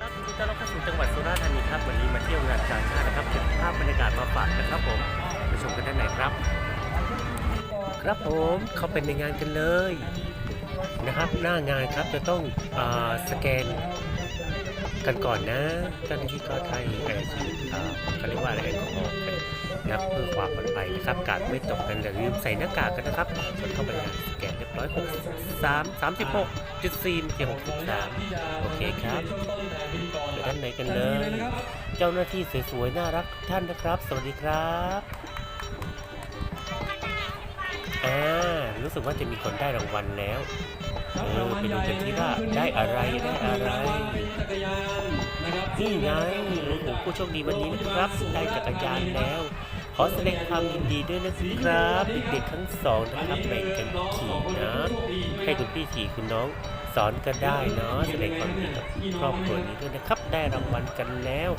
ครับคุณต้อนรับเข้าสู่จังหวัดสุราษฎร์ธานีครับวันนี้มาเที่ยวงานจาชาตินะครับเก็บภาพบรรยากาศมาฝากกันครับผมไปชมกันด้านในครับ ครับผมเข้าไปในงานกันเลยนะครับหน้างานครับจะต้องอสแกน กันก่อนนะเจ้าหน้าที่ก็ไทยแอร์ฉีดอ่าเขาเรียกว่าอะไรแอลกอฮอล์กันนะครับเพื่อความปลอดภัยนะครับกาดไม่ตกกันอย่าลืมใส่หน้ากากกันนะครับส่วนเข้าไปงานสแกนเรียบร้อย63 36จุด4เจ็ดหกสิบสามโอเคครับเดี๋ยวด้านในกันเลย เจ้าหน้าที่สวยๆน่ารักทุกท่านนะครับ สวัสดีครับอ่ารู้สึกว่าจะมีคนได้รางวัลแล้ว เออไปดูกันที่ว่าได้อะไรได้อะไรนี่ไงโอ้โหผู้โชคดีวันนี้นะครับ ได้จักรยานแล้ว ขอแสดงความยินดีด้วยนะครับเด็กๆทั้งสองนะครับแบ่งกันขี่นะให้คุณพี่ขี่คุณน้องสอนก็ได้เนาะแสดงความยินดีกับครอบครัวนี้ด้วยนะครับ ได้รางวัลกันแล้ว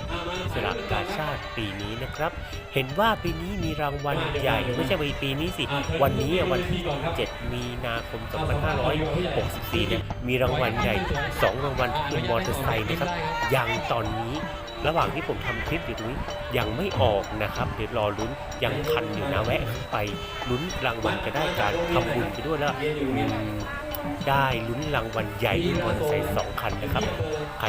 สลากกาชาติปีนี้นะครับ เห็นว่าปีนี้มีรางวัลใหญ่ไม่ใช่ปีนี้สิ วันนี้วันที่ 7 มีนาคม 2564 เนี่ยมีรางวัลใหญ่ 2 รางวัลที่เป็นมอเตอร์ไซค์นะครับยังตอนนี้ระหว่างที่ผมทำคลิปอยู่ตรงนี้ยังไม่ออกนะครับ เดี๋ยวรอลุ้นยังทันอยู่นะแวะไปลุ้นรางวัลจะได้การทำบุญไปด้วยแล้ว ได้ลุ้นรางวัลใหญ่มอเตอร์ไซค์สองคันนะครับ ใคร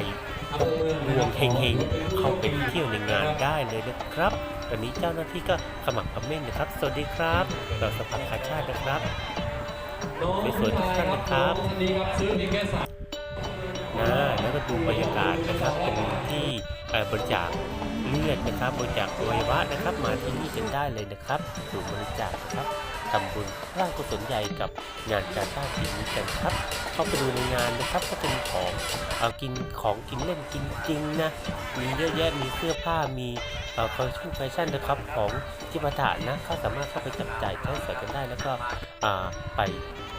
ตกดวงเฮงๆ เข้าไปเที่ยวในงานได้เลยนะครับ ตอนนี้เจ้าหน้าที่ก็ขมักเขม้นนะครับ สวัสดีครับ เราสภาคาชาตินะครับไปสวยทุกท่านนะครับนะแล้วก็ดูบรรยากาศนะครับตรงที่บริจาคเลือดนะครับบริจาคอวัยวะนะครับ มาที่นี่กันได้เลยนะครับดูบริจาคนะครับ ทำบุญร้างกุศลใหญ่กับงานการสร้างปีนี้กันครับ เข้าไปดูในงานนะครับก็เป็นของเอากินของกินเล่นกินจริงนะ มีเยอะแยะมีเสื้อผ้ามีเอ่อแฟชั่นแฟชั่นนะครับของจิปาถะนะเขาสามารถเข้าไปจับจ่ายใช้สอยกันได้แล้วก็อ่าไป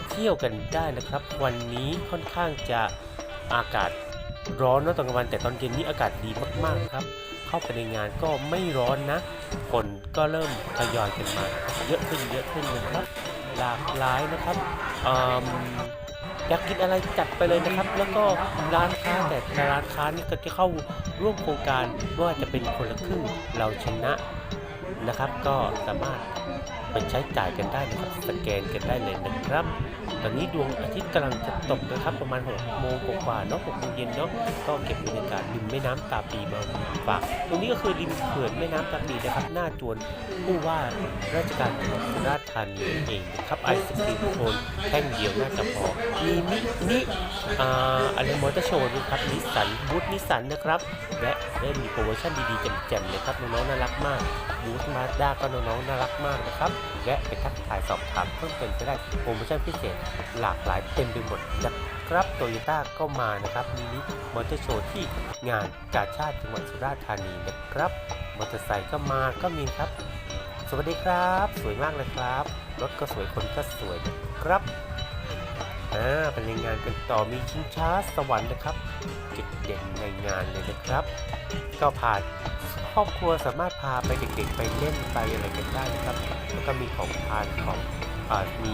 เที่ยวกันได้นะครับ วันนี้ค่อนข้างจะอากาศ ร้อนนะตอนกลางวันแต่ตอนเย็นนี้อากาศดีมากๆครับ เข้าไปในงานก็ไม่ร้อนนะ คนก็เริ่มทยอยกันมา เยอะขึ้นเยอะขึ้นนะครับหลากหลายนะครับอยากกินอะไรจัดไปเลยนะครับ แล้วก็ร้านค้าแต่ละร้านค้านี่ก็จะเข้าร่วมโครงการว่าจะเป็นคนละครึ่งเราชนะนะครับ ก็สามารถไปใช้จ่ายกันได้นะครับสแกนกันได้เลยนะครับ ตอนนี้ดวงอาทิตย์กำลังจะตกนะครับประมาณ6โมงกว่าเนาะ6โมงเย็นเนาะก็เก็บบรรยากาศริมแม่น้ำตาปีมาฝากตรงนี้ก็คือริมเขื่อนแม่น้ำตาปีนะครับหน้าจวนผู้ว่าราชการจังหวัดสุราษฎร์ธานีเองนะครับไอศครีมโคนแท่งเดียวน่าจะพอมีมินิอ่าอะไรมอเตอร์โชว์ด้วยครับนิสสันบูธนิสสันนะครับและได้มีโปรโมชั่นดีๆแจ่มๆเลยครับน้องๆน่ารักมาก บูธมาด้าก็น้องๆน่ารักมากนะครับ และไปทักทายสอบถามเพิ่มเติมก็ได้โปรโมชั่นพิเศษหลากหลายเต็มไปหมดนะครับโตโยต้าก็มานะครับมินิมอเตอร์โชว์ที่งานกาชาติจังหวัดสุราษฎร์ธานีนะครับมอเตอร์ไซค์ก็มาก็มีครับ สวัสดีครับ สวยมากเลยครับ รถก็สวยคนก็สวยนะครับอ่าเป็นในงานกันต่อมีชิงช้าสวรรค์นะครับจุดเด่นในงานเลยนะครับ ก็พา ครอบครัวสามารถพาไปเด็กๆไปเล่นไปอะไรกันได้นะครับ แล้วก็มีของทานของอมี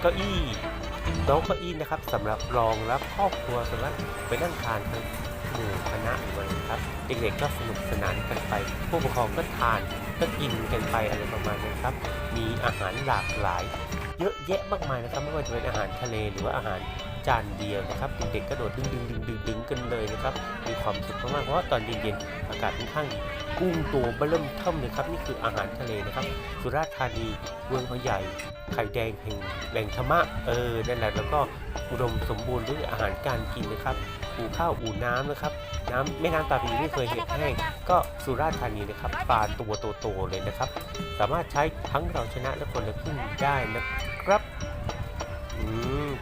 เก้าอี้โต๊ะเก้าอี้นะครับสำหรับรองรับครอบครัวสามารถไปนั่งทานทั้งหมู่คณะหรืออะครับ เด็กๆก็สนุกสนานกันไป ผู้ปกครองก็ทานก็กินกันไปอะไรประมาณนั้ครับ มีอาหารหลากหลาย เยอะแยะมากมายนะครับไม่ว่าจะเป็นอาหารทะเลหรือว่าอาหาร จานเดียวนะครับเด็กๆก็โดดดึงดึงดึงดึงดึงกันเลยนะครับมีความสุขมากๆเพราะว่าตอนเย็นๆอากาศค่อนข้างกุ้งตัวเบิ่มเท่มเลยครับนี่คืออาหารทะเลนะครับ สุราษฎร์ธานีเมืองเขาใหญ่ ไข่แดงแห่งแหล่งธรรมะเออนั่นแหละแล้วก็อุดมสมบูรณ์ด้วยอาหารการกินนะครับอู่ข้าวอู่น้ำนะครับน้ำแม่น้ำตาปีไม่เคยเห็นแห้งก็สุราษฎร์ธานีนะครับปลาตัวโตๆเลยนะครับ สามารถใช้ทั้งเราชนะและคนละครึ่งได้นะครับ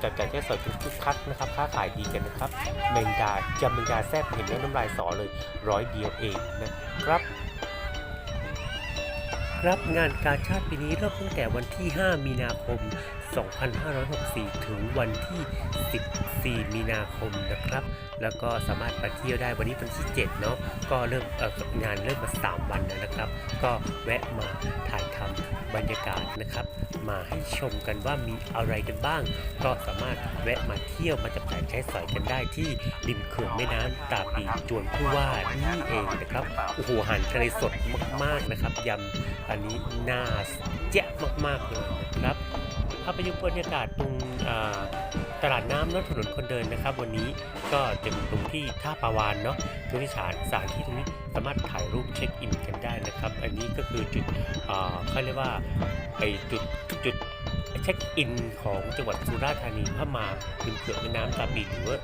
จัดจ่ายแค่สดคึกคักนะครับค้าขายดีกันนะครับแมงดาจำแมงดาแซ่บเห็นแล้วน้ำลายสอเลยร้อยเดียวเองนะครับครับงานกาชาติปีนี้เริ่มตั้งแต่วันที่ 5 มีนาคม 2564 ถึงวันที่ 14 มีนาคมนะครับ แล้วก็สามารถไปเที่ยวได้วันนี้วันที่ 7 เนาะก็เริ่มงานเริ่มมา 3 วันแล้วนะครับ ก็แวะมาถ่ายทำบรรยากาศนะครับ มาให้ชมกันว่ามีอะไรกันบ้าง ก็สามารถแวะมาเที่ยวมาจับจ่ายใช้สอยกันได้ที่ริมเขื่อนแม่น้ำตาปีจวนผู้ว่านี่เองนะครับโอ้โหอาหารทะเลสดมากๆนะครับยำอันนี้น่าเจ๊ะมากๆเลยนะครับพาไปดูบรรยากาศตรงอ่า ตลาดน้ำเนถนนคนเดินนะครับ วันนี้ก็จะมีตรงที่ท่าปาวานเนาะตรงที่สถานสถานที่ตรงนี้สามารถถ่ายรูปเช็คอินกันได้นะครับ อันนี้ก็คือจุดอ่าเขาเรียกว่าไอจุดจุดเช็คอินของจังหวัดสุราษฎร์ธานีถ้ามาริมเขื่อนแม่น้ำตาปีหรือว่า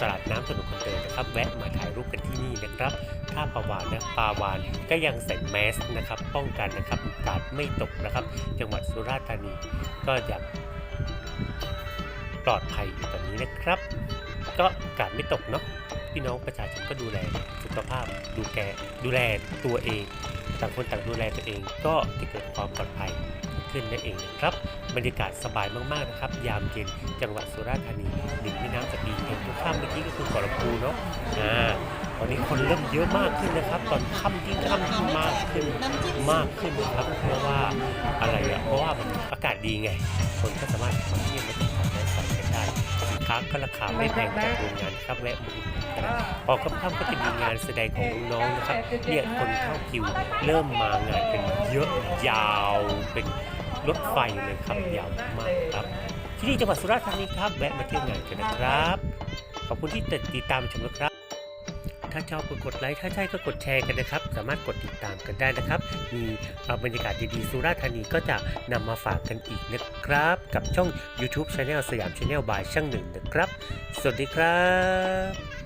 ตลาดน้ำถนนคนเดินนะครับ แวะมาถ่ายรูปกันที่นี่นะครับถ้าปาวานนะปาวานก็ยังใส่แมสนะครับ ป้องกันนะครับกาดไม่ตกนะครับ จังหวัดสุราษฎร์ธานี ก็อยัง ปลอดภัยอยู่ตอนนี้นะครับ ก็กาดไม่ตกเนาะพี่น้องประชาชนก็ดูแลสุขภาพดูแกดูแลตัวเองต่างคนต่างดูแลตัวเองก็จะเกิดความปลอดภัยขึ้นนั่นเองนะครับ บรรยากาศสบายมากๆนะครับ ยามเย็นจังหวัดสุราษฎร์ธานีริมแม่น้ำจะปีเห็นทุกข้ามเมื่อกี้ก็คือเกาะลำพูเนาะอ่า ตอนนี้คนเริ่มเยอะมากขึ้นนะครับ ตอนค่ำยิ่งค่ำยิ่งมากขึ้นมากขึ้นนะครับเพราะว่าอะไรอะเพราะว่ามันอากาศดีไง คนก็สามารถมาเที่ยวมาจับจ่ายใช้สอยกันได้สินค้าก็ราคาไม่แพงจากโรงงานนะครับแวะมาอุดหนุนกันพอค่ำๆก็จะมีงานแสดงของน้องๆนะครับเนี่ยคนเข้าคิวเริ่มมางานกันเยอะยาวเป็นรถไฟเลยครับยาวมากครับ ที่นี่จังหวัดสุราษฎร์ธานีครับแวะมาเที่ยวงานกันนะครับขอบคุณที่ติดตามชมนะครับ ถ้าชอบก็กดไลค์ถ้าใช่ก็กดแชร์กันนะครับ สามารถกดติดตามกันได้นะครับ มีอ่าบรรยากาศดีๆสุราษฎร์ธานีก็จะนำมาฝากกันอีกนะครับ กับช่อง YouTube Channel สยาม Channel บายช่างหนึ่งนะครับ สวัสดีครับ